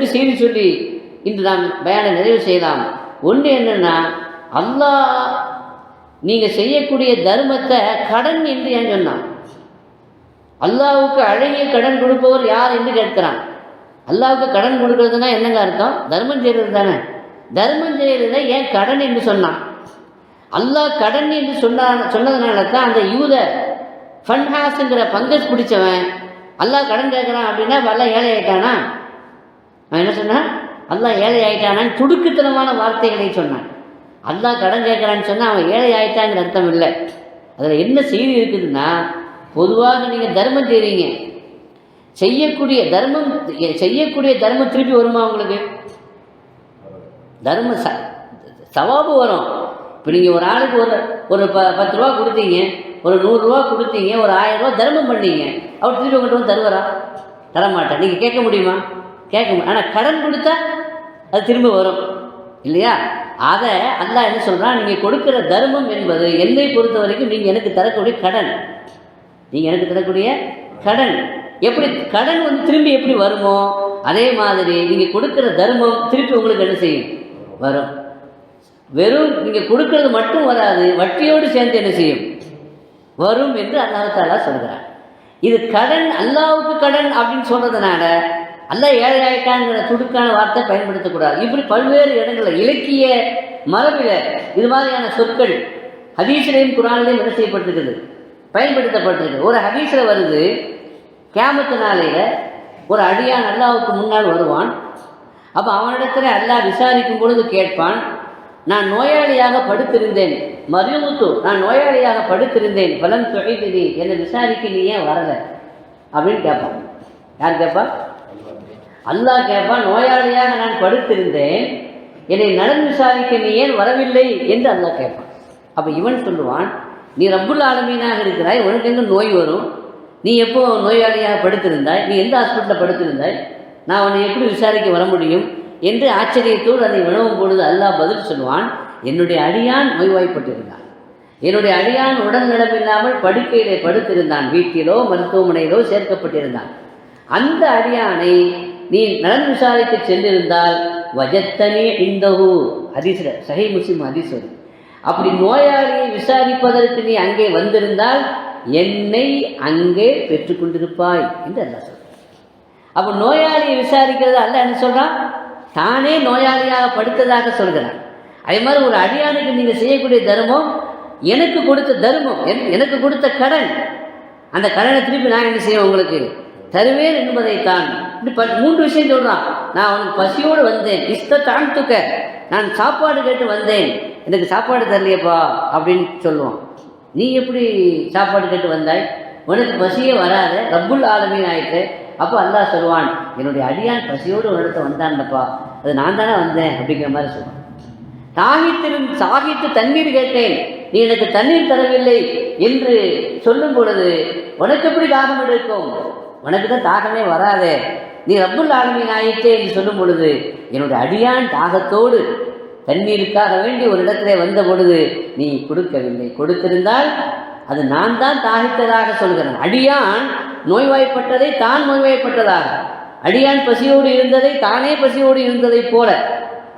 ரெண்டு செய்தி சொல்லி இன்று நாம் பயானை நிறைவு செய்யலாம் ஒன்று என்னென்னா அல்லாஹ் நீங்கள் செய்யக்கூடிய தர்மத்தை கடன் என்று ஏன் சொன்னான்? அல்லாவுக்கு அழகிய கடன் கொடுப்பவர் யார் என்று கேட்கிறான். அல்லாவுக்கு கடன் கொடுக்கறதுனா என்னங்க அர்த்தம்? தர்மம் செய்கிறது தானே. தர்மம் செய்கிறத ஏன் கடன் என்று சொன்னான்? அல்லாஹ் கடன் என்று சொன்ன சொன்னதுனால தான் அந்த யூத ஃபன்ஹாஸுங்கிற பங்கஸ் பிடிச்சவன் அல்லாஹ் கடன் கேட்குறான் அப்படின்னா வல்ல ஏழை ஆயிட்டானா அவன் என்ன சொன்னான்? அல்லா ஏழை ஆயிட்டானான்னு துடுக்குத்தனமான வார்த்தைகளை சொன்னான். அல்லா கடன் கேட்குறான்னு சொன்னால் அவன் ஏழை ஆயிட்டாங்கிற அர்த்தம் இல்லை. அதில் என்ன செய்தி இருக்குதுன்னா பொதுவாக நீங்கள் தர்மம் செய்கிறீங்க செய்யக்கூடிய தர்மம் செய்யக்கூடிய தர்மம் திருப்பி வருமா உங்களுக்கு? தர்ம ச சவாபு வரும். இப்போ நீங்கள் ஒரு ஆளுக்கு ஒரு ஒரு ப பத்து ரூபா கொடுத்தீங்க ஒரு நூறுரூவா கொடுத்தீங்க ஒரு ஆயிரம் ரூபா தர்மம் பண்ணீங்க. அவர் திருப்பி உங்கள்கிட்ட வந்து தருவாரா? தரமாட்டேன் நீங்கள் கேட்க முடியுமா? கேட்க முடியும் ஆனால் கடன் கொடுத்தா அது திரும்ப வரும். இல்லையா? அதை அல்லாஹ் என்ன சொல்கிறான் நீங்கள் கொடுக்குற தர்மம் என்பது என்னை பொறுத்த வரைக்கும் நீங்கள் எனக்கு தரக்கூடிய கடன். நீங்கள் எனக்கு தரக்கூடிய கடன். எப்படி கடன் வந்து திரும்பி எப்படி வருமோ அதே மாதிரி நீங்கள் கொடுக்குற தர்மம் திருப்பி உங்களுக்கு என்ன செய்யும்? வரும். வெறும் நீங்கள் கொடுக்கறது மட்டும் வராது வட்டியோடு சேர்ந்து என்ன செய்யும்? வரும் என்று அல்லாஹாலா சொல்கிறார் இது கடன் அல்லாவுக்கு கடன் அப்படின்னு சொல்கிறதுனால அல்ல ஏழை துடுக்கான வார்த்தை பயன்படுத்தக்கூடாது. இப்படி பல்வேறு இடங்களில் இலக்கிய மரபில் இது மாதிரியான சொற்கள் ஹதீஸ்லையும் குரானிலையும் என்ன செய்யப்பட்டிருக்குது? பயன்படுத்தப்பட்டிருக்கு ஒரு ஹதீஸில் வருது கேமத்து நாளையில் ஒரு அடியான் அல்லாவுக்கு முன்னால் வருவான். அப்போ அவனிடத்தில் அல்லாஹ் விசாரிக்கும் பொழுது கேட்பான் நான் நோயாளியாக படுத்திருந்தேன். மரியமுத்து நான் நோயாளியாக படுத்திருந்தேன். பலன் தொகைதிரி என்னை விசாரிக்க நீ ஏன் வரலை? அப்படின்னு கேட்பான். யார் கேட்பா? அல்லாஹ் கேட்பான் நோயாளியாக நான் படுத்திருந்தேன். என்னை நலன் விசாரிக்க நீ ஏன் வரவில்லை என்று அல்லாஹ் கேட்பான். அப்போ இவன் சொல்லுவான் நீ ரப்புல் ஆலமீனாக இருக்கிறாய் உனக்கு எங்கே நோய் வரும்? நீ எப்போ நோயாளியாக படுத்திருந்தாய்? நீ எந்த ஹாஸ்பிட்டலில் படுத்திருந்தாய்? நான் உன்னை எப்படி விசாரிக்க வர முடியும்? என்று ஆச்சரியத்தோடு அதை வினவும் பொழுது அல்லாஹ் பதில் சொல்லுவான் என்னுடைய அடியான் நோய்வாய்ப்பட்டிருந்தான். என்னுடைய அடியான் உடல் நலமில்லாமல் படுக்கையிலே படுத்திருந்தான். வீட்டிலோ மருத்துவமனையிலோ சேர்க்கப்பட்டிருந்தான். அந்த அடியானை நீ நலன் விசாரிக்க சென்றிருந்தால் வஜத்தனே இந்தஹு ஹதீஸ்ல சஹி முஸ்லிம் ஹதீஸ் வரும் அப்படி நோயாளியை விசாரிப்பதற்கு நீ அங்கே வந்திருந்தால் என்னை அங்கே பெற்றுக்கொண்டிருப்பாய் என்று அல்லா சொல்கிறான் அப்போ நோயாளியை விசாரிக்கிறது அல்ல என்ன சொல்கிறான் தானே நோயாளியாக படுத்ததாக சொல்கிறான். அதே மாதிரி ஒரு அடியானுக்கு நீங்கள் செய்யக்கூடிய தர்மம் எனக்கு கொடுத்த தர்மம் என்- எனக்கு கொடுத்த கடன். அந்த கடனை திருப்பி நான் என்ன செய்வேன் உங்களுக்கு? தருவேன் என்பதைத்தான். இப்படி ப மூன்று விஷயம் சொல்கிறான் நான் உனக்கு பசியோடு வந்தேன். இஷ்ட தாழ்த்துக்க. நான் சாப்பாடு கேட்டு வந்தேன். எனக்கு சாப்பாடு தரலையப்பா அப்படின்னு சொல்லுவோம் நீ எப்படி சாப்பாடு கேட்டு வந்தாய்? உனக்கு பசியே வராத. ரப்புல் ஆலமீன் ஆயிட்டு. அப்போ அல்லாஹ் சொல்லுவான் என்னுடைய அடியான் பசியோடு உன்னிடத்த வந்தான்டப்பா அது நான் தானே வந்தேன். அப்படிங்கிற மாதிரி சொல்லுவான் தாகித்திரும் சாகித்து தண்ணீர் கேட்டேன். நீ எனக்கு தண்ணீர் தரவில்லை என்று சொல்லும் பொழுது உனக்கு எப்படி தாகம் எடுக்கும்? உனக்கு தான் தாகமே வராதே. நீ ரப்புல் ஆலமீன் ஆயிட்டே என்று சொல்லும் பொழுது என்னுடைய அடியான் தாகத்தோடு தண்ணீருக்காக வேண்டி ஒரு இடத்திலே வந்த பொழுது நீ கொடுக்கவில்லை. கொடுத்திருந்தால் அது நான் தான் தாகித்ததாக சொல்கிறேன். அடியான் நோய்வாய்ப்பட்டதை தான் நோய்வாய்ப்பட்டதாக. அடியான் பசியோடு இருந்ததை தானே பசியோடு இருந்ததைப் போல.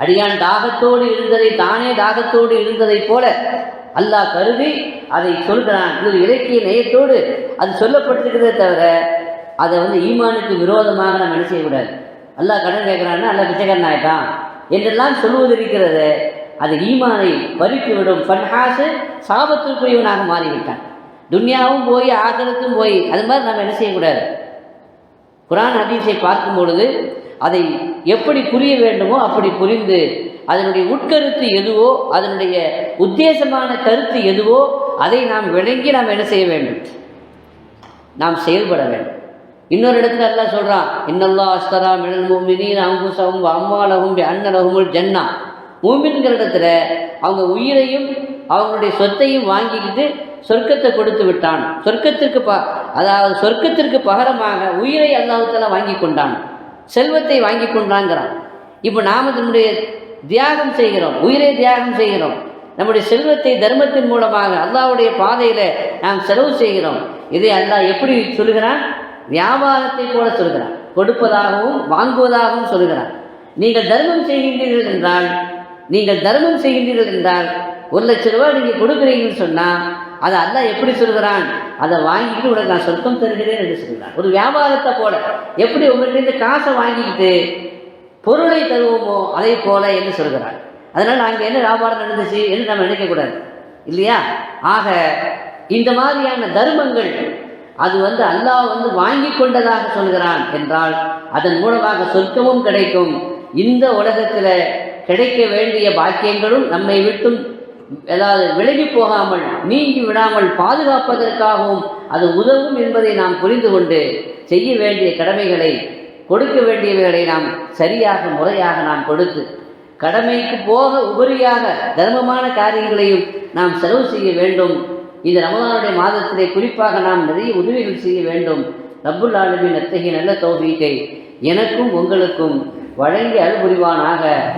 அடியான் தாகத்தோடு இருந்ததை தானே தாகத்தோடு இருந்ததைப் போல. அல்லாஹ் கருதி அதை சொல்கிறான். இது ஒரு இலக்கிய நயத்தோடு அது சொல்லப்பட்டிருக்கிறதே தவிர அதை வந்து ஈமானுக்கு விரோதமாக நம்ம என்ன செய்யக்கூடாது? அல்லா கடன் கேட்குறான்னா அல்லாஹ் பிச்சைக்காரன் ஆயிட்டான். என்றெல்லாம் சொல்லுவது இருக்கிறது. அது ஈமானை பறித்துவிடும். ஃபன்ஹாசு சாபத்திற்குரியவனாக மாறிவிட்டான். துன்யாவும் போய் ஆகரத்தும் போய் அது மாதிரி நம்ம என்ன செய்யக்கூடாது? குரான் ஹதீஸை பார்க்கும் பொழுது அதை எப்படி புரிய வேண்டுமோ அப்படி புரிந்து அதனுடைய உட்கருத்து எதுவோ அதனுடைய உத்தேசமான கருத்து எதுவோ அதை நாம் விளங்கி நாம் என்ன செய்ய வேண்டும்? நாம் செயல்பட வேண்டும். இன்னொரு இடத்துல எல்லாம் சொல்கிறான் இன்னல்லா அஸ்தரா மினல் மூமினின் அங்குசவும் அம்மாலகும் அண்ணலகும் ஜன்னா. மூமின்கிற இடத்துல அவங்க உயிரையும் அவங்களுடைய சொத்தையும் வாங்கிக்கிட்டு சொர்க்கத்தை கொடுத்து விட்டான். சொர்க்கத்திற்கு ப அதாவது சொர்க்கத்திற்கு பகரமாக உயிரை அல்லாஹால வாங்கி கொண்டான். செல்வத்தை வாங்கி கொண்டாங்கிறான். இப்போ நாம் நம்முடைய தியாகம் செய்கிறோம் உயிரை தியாகம் செய்கிறோம். நம்முடைய செல்வத்தை தர்மத்தின் மூலமாக அல்லாவுடைய பாதையில் நாம் செலவு செய்கிறோம். இதை அல்லாஹ் எப்படி சொல்கிறான் வியாபாரத்தை போல சொல்கிறான் கொடுப்பதாகவும் வாங்குவதாகவும் சொல்கிறார். நீங்கள் தர்மம் செய்கின்றீர்கள் என்றால் நீங்கள் தர்மம் செய்கின்றீர்கள் என்றால் ஒரு லட்ச ரூபாய் நீங்கள் கொடுக்குறீங்கன்னு சொன்னால் அதை அல்ல எப்படி சொல்கிறான்? அதை வாங்கிட்டு உனக்கு நான் சொர்க்கம் தருகிறேன் என்று சொல்கிறான் ஒரு வியாபாரத்தை போல. எப்படி உங்கள்கிட்ட காசை வாங்கிக்கிட்டு பொருளை தருவோமோ அதே போல என்று சொல்கிறான் அதனால் அங்கே என்ன வியாபாரம் நடந்துச்சு? என்று நம்ம நினைக்கக்கூடாது. இல்லையா? ஆக இந்த மாதிரியான தர்மங்கள் அது வந்து அல்லாஹ் வந்து வாங்கி கொண்டதாக சொல்கிறான் என்றால் அதன் மூலமாக சொர்க்கமும் கிடைக்கும். இந்த உலகத்தில் கிடைக்க வேண்டிய பாக்கியங்களும் நம்மை விட்டும் ஏதாவது விலகி போகாமல் நீங்கி விடாமல் பாதுகாப்பதற்காகவும் அது உதவும் என்பதை நாம் புரிந்து கொண்டு செய்ய வேண்டிய கடமைகளை கொடுக்க வேண்டியவைகளை நாம் சரியாக முறையாக நாம் கொடுத்து கடமைக்கு போக உபரியாக தர்மமான காரியங்களையும் நாம் செலவு செய்ய வேண்டும். இது ரமதானுடைய மாதத்திலே குறிப்பாக நாம் நிறைய உதவிகள் செய்ய வேண்டும். ரப்புல் ஆலமின் அத்தகைய நல்ல தௌஃபீக்கை எனக்கும் உங்களுக்கும் வழங்கி அருள் புரிவானாக.